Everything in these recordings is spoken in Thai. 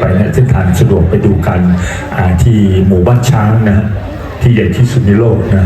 ไปนะเส้นทางสะดวกไปดูกันที่หมู่บ้านช้างนะที่ใหญ่ที่สุดในโลกนะ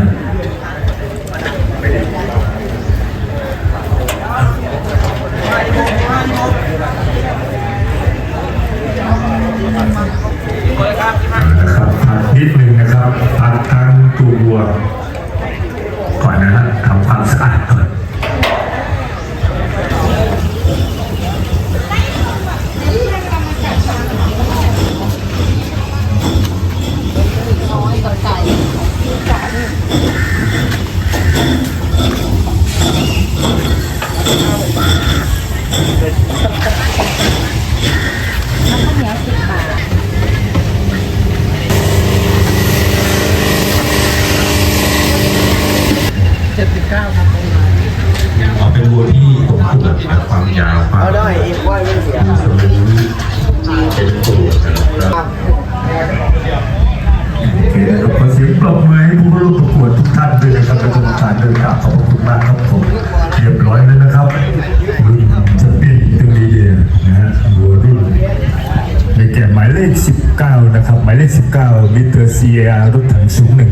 2019มิเตอร์ CAR รถถังสูงหนึ่ง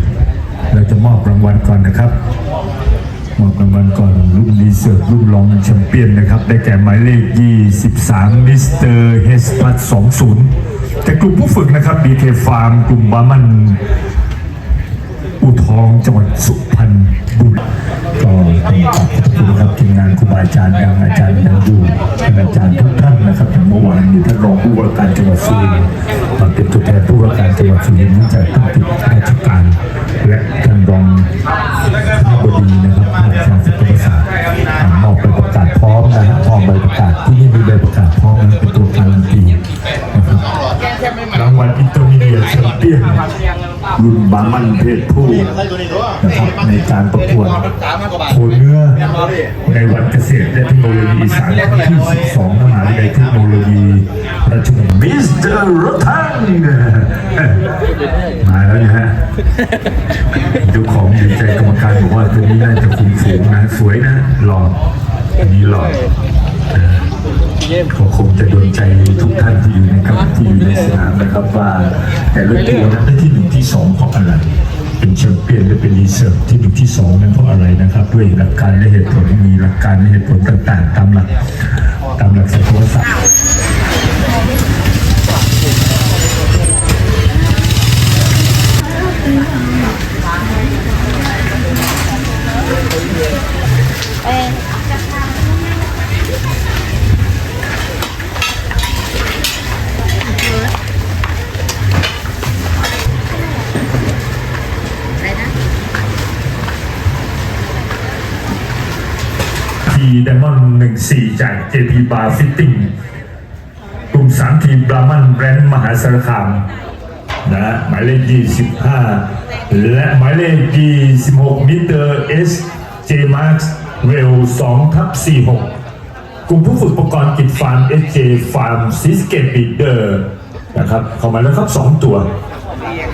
เราจะมอบรางวัลก่อนนะครับมอบรางวัลก่อนรุ่นดีเซิอรุ่นรองแชมเปี้ยนนะครับ ได้แก่หมายเลข 23 มิสเตอร์เฮสพัท20 แต่กลุ่มผู้ฝึกนะครับ BK Farm กลุ่มบามันอุทองจังหวัดสุพรรณ จังหวัดสุรินทร์เนื่องจากท่านติดราชการ และท่านรองผู้บดีนะครับท่านอาจารย์สุภาษาอ่ามอบใบประกาศพร้อมนะฮะมอบใบประกาศที่นี่มีใบประกาศพร้อมนะเป็นตัวการันตีนะครับรางวัลอินเตอร์มีเดียแชมเปี้ยนรุ่นบางมันเพศผู้นะครับในการประกวดโคเนื้อในวันเกษตรและเทคโนโลยีอีสานครั้งที่12มหาวิทยาลัยเทคโนโลยีปราชมมิสเตอร์รถทัง มาแล้วนะฮะเจ้าของดีใจกรรมการบอกว่าตัวนี้น่าจะคุ้มฝูงนะ สวยนะหล่ออันนี้หล่อคงจะโดนใจทุกท่านที่อยู่ในครับที่อยู่ในสนามนะครับว่า แต่ละตัวนั้นได้ที่หนึ่งที่สองเพราะอะไร เป็นแชมเปี้ยนและเป็นรีเซิร์ฟที่หนึ่งที่สองนั้นเพราะอะไรนะครับ ด้วยหลักการและเหตุผลมีหลักการและเหตุผลต่าง ๆ ตามหลักตามหลักสัตวศาสตร์ ทีไดมอนหนึ่งสี่จาก JP Bar Fitting กลุ่มสามทีมบรามันแบรนด์มหาสารคามนะฮะหมายเลข25และหมายเลข26มิเตอร์ S J Max เวล2ทับ46 กลุ่มผู้ฝึกประกอบกิจฟาร์ม SJ Farm ซิสเกตบีเดอร์นะครับเข้ามาแล้วครับ 2 ตัว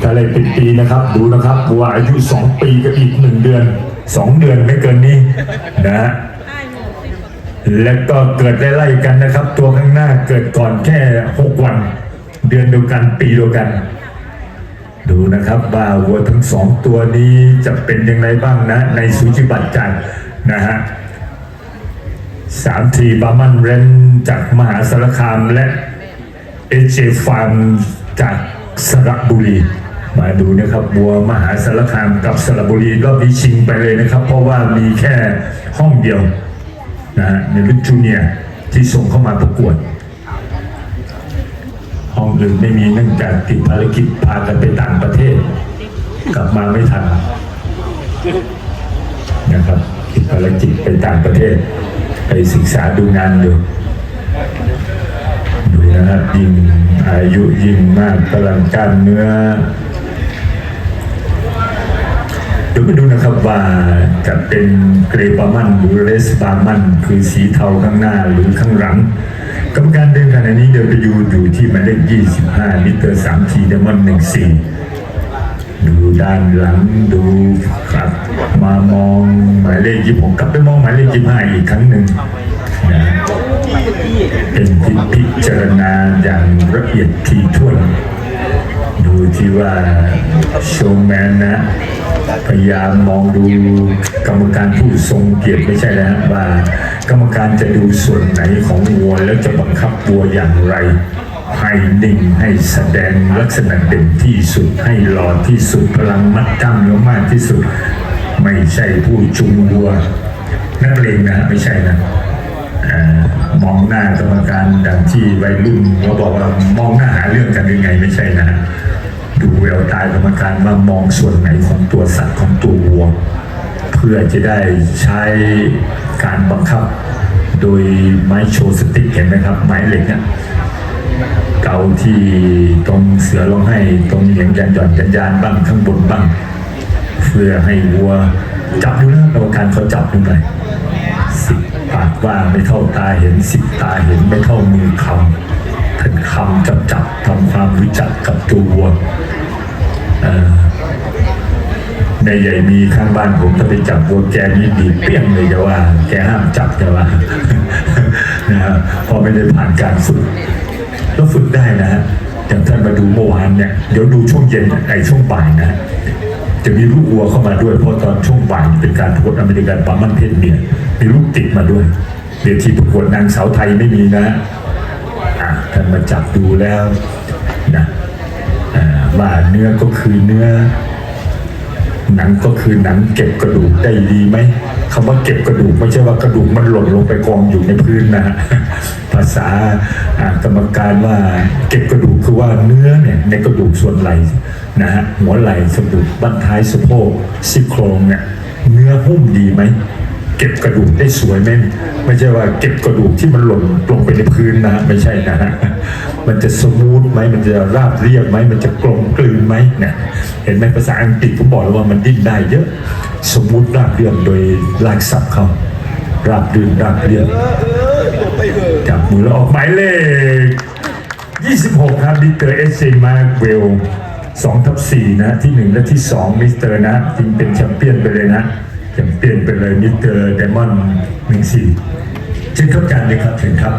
ถ้าอะไรเป็นปีนะครับ ดูนะครับว่าอายุ 2 ปีกับอีก 1 เดือน 2 เดือนไม่เกินนี้นะฮะและก็เกิดไล่ๆกันนะครับ ตัวข้างหน้าเกิดก่อนแค่ 6 วัน เดือนเดียวกันปีเดียวกัน ดูนะครับว่าวัวทั้งสองตัวนี้จะเป็นยังไงบ้างนะ ในสุจิบัตจันนะฮะสามทีบามันเรนจากมหาสารคามและเอเจฟาร์มจากสระบุรี มาดูนะครับวัวมหาสารคามกับสระบุรีรอบนี้ชิงไปเลยนะครับ เพราะว่ามีแค่ห้องเดียวนะฮะในรุ่นจูเนียที่ส่งเข้ามาประกวด ห้องอื่นไม่มีเนื่องจากติดภารกิจพากันไปต่างประเทศ กลับมาไม่ทันนะครับติดภารกิจไปต่างประเทศ ไปศึกษาดูงานอยู่ดูนะครับยิ่งอายุยิ่งมากพลังกามเนื้อเดี๋ยวมาดูนะครับว่าจะเป็นเกรบามันหรือเรสบามัน คือสีเทาข้างหน้าหรือข้างหลัง กรรมการเดินขณะนี้เดินไปอยู่อยู่ที่หมายเลข25มิเตอร์3ทีเดมอน14ดูด้านหลังดูครับมามองหมายเลข26กลับไปมองหมายเลข25อีกครั้งหนึ่งนะเป็นพิพิจารณาอย่างละเอียดถี่ถ้วนดูที่ว่าโชว์แมนนะ พยายามมองดูกรรมการผู้ทรงเกียรติไม่ใช่นะว่ากรรมการจะดูส่วนไหนของวัวแล้วจะบังคับวัวอย่างไรให้นิ่งให้แสดงลักษณะเด่นที่สุดให้หล่อที่สุดพลังมัดกล้ามเนื้อมากที่สุด ไม่ใช่ผู้จุงวัว นักเลงนะไม่ใช่นะอมองหน้ากรรมการดังที่วัยรุ่นเขาบอกว่ามองหน้าหาเรื่องกันยังไงไม่ใช่นะ ดูแววตากรรมการว่ามองส่วนไหนของตัวสัตว์ของตัววัว เพื่อจะได้ใช้การบังคับ โดยไม้โชว์สติ๊กเห็นไหมครับไม้เหล็กเนี่ยเกาที่ตรงเสือร้องไห้ตรงเหยียงยันหย่อนยันยานบ้างข้างบนบ้าง เพื่อให้วัวจับดูนะกรรมการเขาจับดูหน่อยสิบปากว่าไม่เท่าตาเห็นสิบตาเห็นไม่เท่ามือคำ ท่านคำจับจับทำความรู้จักกับตัวในใหญ่มีข้างบ้านผมถ้าไปจับวัวแกนี่ดีเปี้ยงเลยจะว่า แกห้ามจับจะว่านะครับพอไม่ได้ผ่านการฝึกแล้วฝึกได้นะฮะอย่างท่านมาดูเมื่อวานเนี่ยเดี๋ยวดูช่วงเย็นไอช่วงบ่ายนะจะมีลูกวัวเข้ามาด้วยเพราะตอนช่วงบ่ายเป็นการประกวดอเมริกันปามันเพศเมียมีลูกติดมาด้วยเวทีประกวดนางสาวไทยไม่มีนะอะ ท่านมาจับดูแล้วนะว่าเนื้อก็คือเนื้อ หนังก็คือหนังเก็บกระดูกได้ดีไหมคำว่าเก็บกระดูกไม่ใช่ว่ากระดูกมันหล่นลงไปกองอยู่ในพื้นนะฮะภาษากรรมการว่าเก็บกระดูกคือว่าเนื้อเนี่ยในกระดูกส่วนไหล่นะฮะหัวไหล่สะดุดบั้นท้ายสะโพกซี่โครงเนี่ยเนื้อหุ้มดีไหม เก็บกระดูกได้สวยไหมไม่ใช่ว่าเก็บกระดูกที่มันหล่นลงไปในพื้นนะฮะไม่ใช่นะฮะมันจะสมูทไหมมันจะราบเรียบไหมมันจะกลมกลืนไหมเนี่ยเห็นไหมภาษาอังกฤษผมบอกแล้วว่ามันดิ้นได้เยอะ สมูทราบเรียบโดยลากศัพท์เขาราบรื่นราบเรียบจับมือแล้วออกหมายเลข26 ครับมิสเตอร์เอสเซมาเวล2ทับ4นะที่ 1 และที่ 2 มิสเตอร์นะจึงเป็นแชมเปี้ยนไปเลยนะ แชมเปี้ยนไปเลยมิสเตอร์เดมอนหนึ่งสี่เช่นครับอาจารย์เลยครับเชิญครับ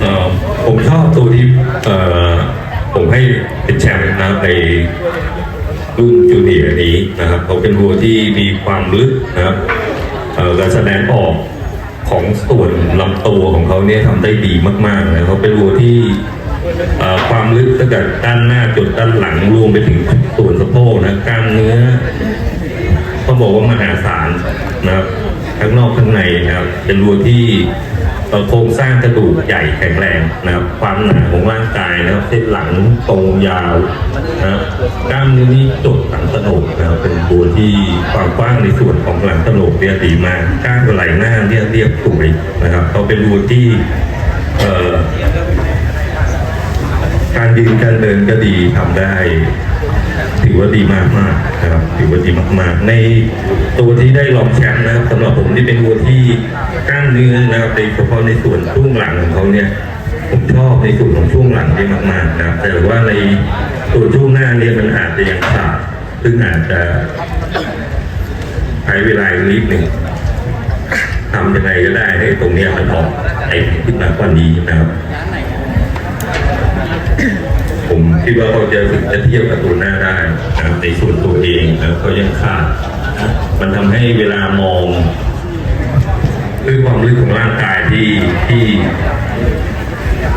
เอ่อผมชอบตัวที่เอ่อผมให้เป็นแชมป์นะครับในรุ่นจูเนียร์นี้นะครับเขาเป็นวัวที่มีความลึกนะครับการแสดงออกของส่วนลำตัวของเขาเนี่ยทำได้ดีมากๆนะเขาเป็นวัวที่ความลึกตั้งแต่ด้านหน้าจนด้านหลังรวมไปถึงส่วนสะ บอกว่ามหาศาลนะครับทั้งนอกทั้งในนะครับ เป็นวัวที่โครงสร้างกระดูกใหญ่แข็งแรงนะครับ ความหนาของร่างกายนะครับเส้นหลังตรงยาวนะครับกล้ามเนื้อนี่จดหลังกระโหลกนะครับเป็นวัวที่ความกว้างในส่วนของหลังกระโหลกเนี่ยดีมากกล้ามไหล่หน้าเนี่ยเรียบสวยนะครับเขาเป็นวัวที่การยืนการเดินก็ดีทำได้ ถือว่าดีมากมากนะครับถือว่าดีมากๆ ในตัวที่ได้รองแชมป์นะครับสำหรับผมที่เป็นวัวที่กล้ามเนื้อนะครับโดยเฉพาะในส่วนช่วงหลังของเขาเนี่ยผมชอบในส่วนของช่วงหลังได้มากๆนะครับแต่ว่าในส่วช่วงหน้าเนี่ยมันอาจจะยังขาดซึ่งอาจจะใช้เวลาอีกนิดหนึ่งทำยังไงก็ได้ให้ตรงเนี้ยมันออกไอ้ขึ้นมากว่านี้นะครับ ผมคิดว่าเขาจะถึงจะเทียบกับตัวหน้าได้นะครับในส่วนตัวเองแล้วเขายังขาดมันทำให้เวลามองด้วยความลึกของร่างกายที่ที่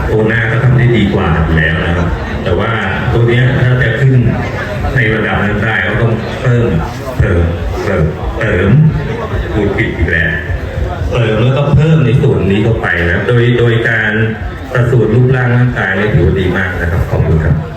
ตัวหน้าก็ทำได้ดีกว่าอยู่แล้วนะครับ แต่ว่าตัวเนี้ยถ้าจะขึ้นในระดับนั้นได้ก็ต้องเพิ่มเติมเติมเติมพูดผิดอีกแล้วเติมแล้วก็เพิ่มในส่วนนี้เข้าไปนะ โดยโดยการสัดส่วนรูปร่างร่างกายเนี่ยถือว่าดีมากนะครับ Hallelujah.